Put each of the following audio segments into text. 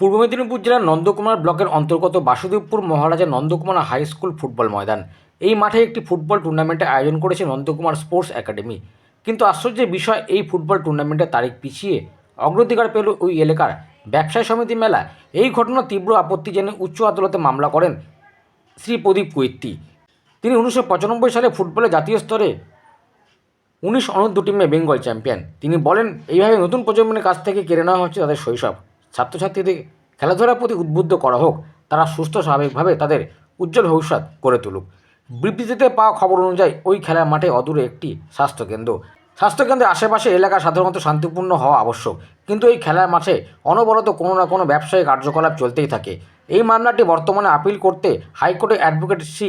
পূর্ব মেদিনীপুর জেলার নন্দকুমার ব্লকের অন্তর্গত Basudebpur Maharaja Nandakumar high school football ময়দান। এই মাঠে একটি ফুটবল টুর্নামেন্টের আয়োজন করেছে নন্দকুমার স্পোর্টস একাডেমি। কিন্তু আশ্চর্যের বিষয়, এই ফুটবল টুর্নামেন্টের তারিখ পিছিয়ে অগ্রাধিকার পেল ওই এলাকার ব্যবসায়ী সমিতি মেলা এই ঘটনা তীব্র আপত্তি জেনে উচ্চ আদালতে মামলা করেন শ্রী প্রদীপ কৈত্তি তিনি উনিশশো পঁচানব্বই সালে ফুটবলে জাতীয় স্তরে উনিশ অনূর্ধ্ব টিমে বেঙ্গল চ্যাম্পিয়ন। তিনি বলেন, এইভাবে নতুন প্রজন্মের কাছ থেকে কেড়ে নেওয়া হচ্ছে তাদের শৈশব। ছাত্রছাত্রীদের খেলাধুলার প্রতি উদ্বুদ্ধ করা হোক, তারা সুস্থ স্বাভাবিকভাবে তাদের উজ্জ্বল ভবিষ্যৎ করে তুলুক। বিবৃতিতে পাওয়া খবর অনুযায়ী, ওই খেলার মাঠে অদূরে একটি স্বাস্থ্যকেন্দ্র। স্বাস্থ্যকেন্দ্রের আশেপাশে এলাকা সাধারণত শান্তিপূর্ণ হওয়া আবশ্যক, কিন্তু এই খেলার মাঠে অনবরত কোনো না কোনো ব্যবসায়িক কার্যকলাপ চলতেই থাকে। এই মামলাটি বর্তমানে আপিল করতে হাইকোর্টে অ্যাডভোকেট শ্রী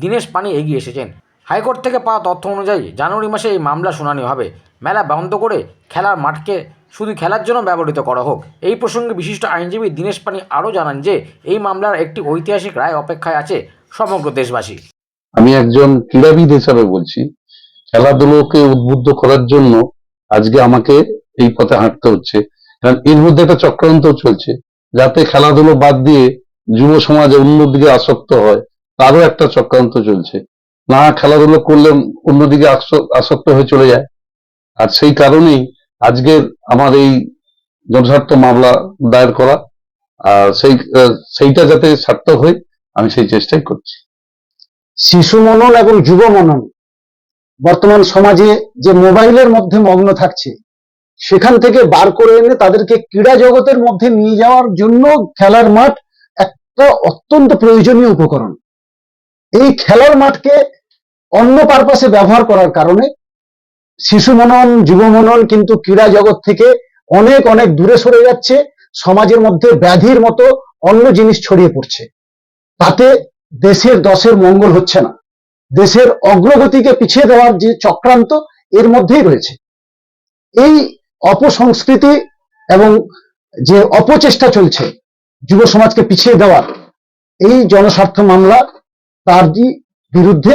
দীনেশ পানি এগিয়ে এসেছেন। হাইকোর্ট থেকে পাওয়া তথ্য অনুযায়ী জানুয়ারি মাসে এই মামলা শুনানি হবে। মেলা বন্ধ করে খেলার মাঠকে শুধু খেলার জন্য ব্যবহৃত করা হোক। এই প্রসঙ্গে বিশিষ্ট আইনজীবী দীনেশ পানি আরও জানান যে, এই মামলার একটি ঐতিহাসিক রায় অপেক্ষায় আছে সমগ্র দেশবাসী। আমি একজন ক্রীড়াবিদ হিসাবে বলছি, খেলাধুলোকে উদ্বুদ্ধ করার জন্য আজকে আমাকে এই পথে হাঁটতে হচ্ছে। কারণ এর মধ্যে একটা চক্রান্ত চলছে, যাতে খেলাধুলো বাদ দিয়ে যুব সমাজে অন্যদিকে আসক্ত হয়, তারও একটা চক্রান্ত চলছে। না, খেলাধুলো করলে অন্যদিকে আসক্ত হয়ে চলে যায়। আর সেই কারণেই আজকের আমার এই জনস্বার্থ মামলা দায়ের করা, আর সেই, সেইটা যাতে সার্থক হয়, আমি সেই চেষ্টাই করছি। শিশু মনন এবং যুব মনন, বর্তমান সমাজে যে মোবাইলের মধ্যে মগ্ন থাকছে, সেখান থেকে বার করে এনে তাদেরকে ক্রীড়া জগতের মধ্যে নিয়ে যাওয়ার জন্য খেলার মাঠ একটা অত্যন্ত প্রয়োজনীয় উপকরণ। এই খেলার মাঠকে অন্য পারপাসে ব্যবহার করার কারণে শিশু মনন যুব মনন কিন্তু ক্রীড়া জগৎ থেকে অনেক অনেক দূরে সরে যাচ্ছে। সমাজের মধ্যে ব্যাধির মতো অন্য জিনিস ছড়িয়ে পড়ছে। তাতে দেশের দশের মঙ্গল হচ্ছে না। দেশের অগ্রগতিকে পিছিয়ে দেওয়ার যে চক্রান্ত এর মধ্যেই রয়েছে। এই অপসংস্কৃতি এবং যে অপচেষ্টা চলছে যুব সমাজকে পিছিয়ে দেওয়ার, এই জনস্বার্থ মামলা তার বিরুদ্ধে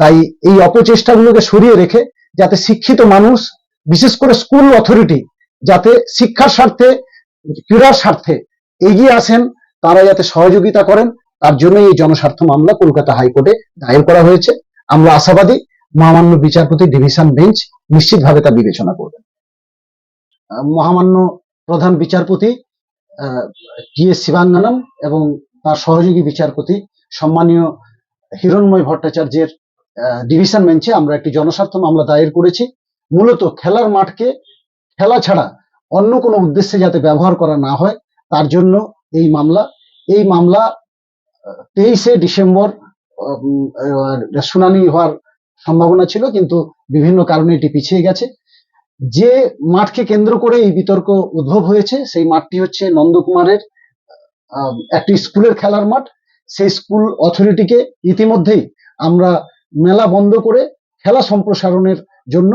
তাই এই অপচেষ্টাগুলোকে সরিয়ে রেখে যাতে শিক্ষিত মানুষ, বিশেষ করে স্কুল অথরিটি যাতে শিক্ষার স্বার্থে, ক্রীড়ার স্বার্থে এগিয়ে আসেন, তারা যাতে সহযোগিতা করেন, তার জন্য এই জনস্বার্থ মামলা কলকাতা হাইকোর্টে দায়ের করা হয়েছে। আমরা আশাবাদী মহামান্য বিচারপতি ডিভিশন বেঞ্চ নিশ্চিতভাবে তা বিবেচনা করবেন মহামান্য প্রধান বিচারপতি টি এস শিবাঙ্গনম এবং তার সহযোগী বিচারপতি, সম্মানীয় হিরণময় ভট্টাচার্যের ডিভিশন বেঞ্চে আমরা একটি জনস্বার্থ মামলা দায়ের করেছি। মূলত খেলার মাঠকে, খেলা ছাড়া অন্য কোনো উদ্দেশ্যে যাতে ব্যবহার করা না হয়, তার জন্য এই মামলা। এই মামলা তেইশে ডিসেম্বর শুনানি হওয়ার সম্ভাবনা ছিল, কিন্তু বিভিন্ন কারণে এটি পিছিয়ে গেছে। যে মাঠকে কেন্দ্র করে এই বিতর্ক উদ্ভব হয়েছে, সেই মাঠটি হচ্ছে নন্দকুমারের একটি স্কুলের খেলার মাঠ। সেই স্কুল অথরিটিকে ইতিমধ্যেই আমরা মেলা বন্ধ করে খেলা সম্প্রসারণের জন্য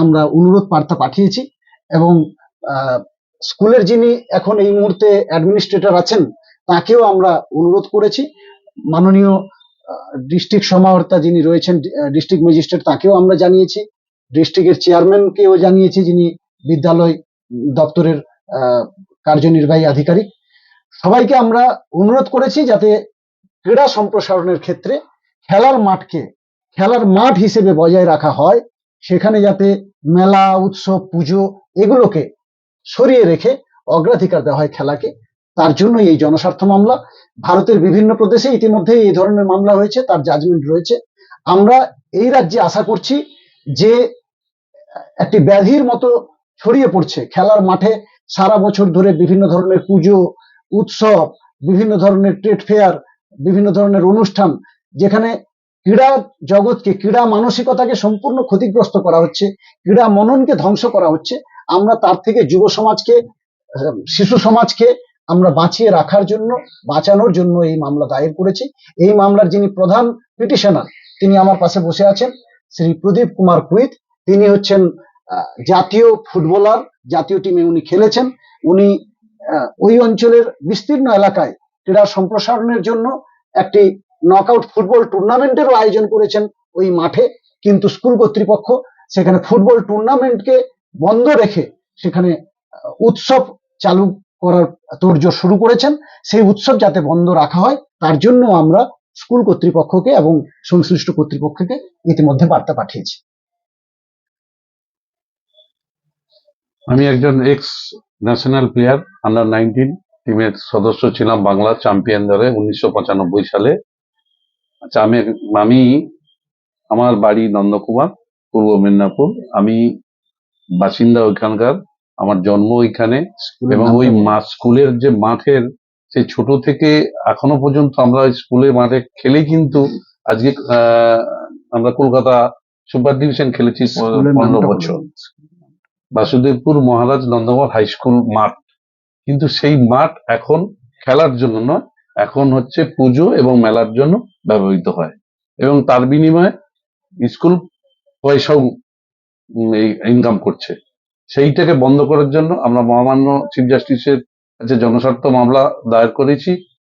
আমরা অনুরোধ বার্তা পাঠিয়েছি এবং স্কুলের যিনি এখন এই মুহূর্তে অ্যাডমিনিস্ট্রেটর আছেন, তাকেও আমরা অনুরোধ করেছি। মাননীয় ডিস্ট্রিক্ট সমাহর্তা যিনি রয়েছেন ডিস্ট্রিক্ট ম্যাজিস্ট্রেট তাকেও আমরা জানিয়েছি। ডিস্ট্রিক্টের চেয়ারম্যানকেও জানিয়েছি যিনি বিদ্যালয় দপ্তরের কার্যনির্বাহী আধিকারিক। সবাইকে আমরা অনুরোধ করেছি যাতে ক্রীড়া সম্প্রসারণের ক্ষেত্রে খেলার মাঠকে, খেলার মাঠ হিসেবে বজায় রাখা হয়, সেখানে যাতে মেলা, উৎসব, পুজো এগুলোকে সরিয়ে রেখে অগ্রাধিকার দেওয়া হয় খেলাকে। তার জন্য এই জনস্বার্থ মামলা। ভারতের বিভিন্ন প্রদেশে ইতিমধ্যে এই ধরনের মামলা হয়েছে, তার জাজমেন্ট রয়েছে। আমরা এই রাজ্যে আশা করছি যে একটি ব্যাধির মতো ছড়িয়ে পড়ছে। খেলার মাঠে সারা বছর ধরে বিভিন্ন ধরনের পুজো, উৎসব, বিভিন্ন ধরনের ট্রেড ফেয়ার বিভিন্ন ধরনের অনুষ্ঠান যেখানে ক্রীড়া জগৎকে, ক্রীড়া মানসিকতাকে সম্পূর্ণ ক্ষতিগ্রস্ত করা হচ্ছে, ক্রীড়া মননকে ধ্বংস করা হচ্ছে। আমরা তার থেকে যুব সমাজকে, শিশু সমাজকে আমরা বাঁচিয়ে রাখার জন্য, বাঁচানোর জন্য এই মামলা দায়ের করেছি। এই মামলার যিনি প্রধান পিটিশনার, তিনি আমার পাশে বসে আছেন, শ্রী প্রদীপ কুমার কুইত। তিনি হচ্ছেন জাতীয় ফুটবলার, জাতীয় টিমে উনি খেলেছেন। উনি ওই অঞ্চলের বিস্তীর্ণ এলাকায় ক্রীড়া সম্প্রসারণের জন্য একটি নকআউট ফুটবল টুর্নামেন্টেরও আয়োজন করেছেন ওই মাঠে। কিন্তু স্কুল কর্তৃপক্ষ সেখানে ফুটবল টুর্নামেন্টকে বন্ধ রেখে সেখানে উৎসব চালু করার তোড়জোড় শুরু করেছেন। সেই উৎসব যাতে বন্ধ রাখা হয়, তার জন্য আমরা স্কুল কর্তৃপক্ষকে এবং সংশ্লিষ্ট কর্তৃপক্ষকে ইতিমধ্যে বার্তা পাঠিয়েছি। আমি একজন ex national player under nineteen টিমের সদস্য ছিলাম বাংলা চ্যাম্পিয়ন দলে উনিশশো পঁচানব্বই সালে। আচ্ছা আমি আমি আমার বাড়ি নন্দকুমার পূর্ব মেদিনীপুর। আমি বাসিন্দা ওইখানকার আমার জন্ম ওইখানে এবং ওই মা স্কুলের যে মাঠের সেই ছোট থেকে এখনও পর্যন্ত আমরা ওই স্কুলের মাঠে খেলে কিন্তু আজকে আহ, আমরা কলকাতা সুপার ডিভিশন খেলেছি পনেরো বছর। বাসুদেবপুর মহারাজ নন্দকুমার হাই স্কুল মাঠ কিন্তু সেই মাঠ এখন খেলার জন্য নয়, এখন হচ্ছে পুজো এবং মেলার জন্য ব্যবহৃত হয়। এবং তার বিনিময়ে স্কুল পয়সাও ইনকাম করছে। সেইটাকে বন্ধ করার জন্য আমরা মহামান্য চিফ জাস্টিসের কাছে জনস্বার্থ মামলা দায়ের করেছি।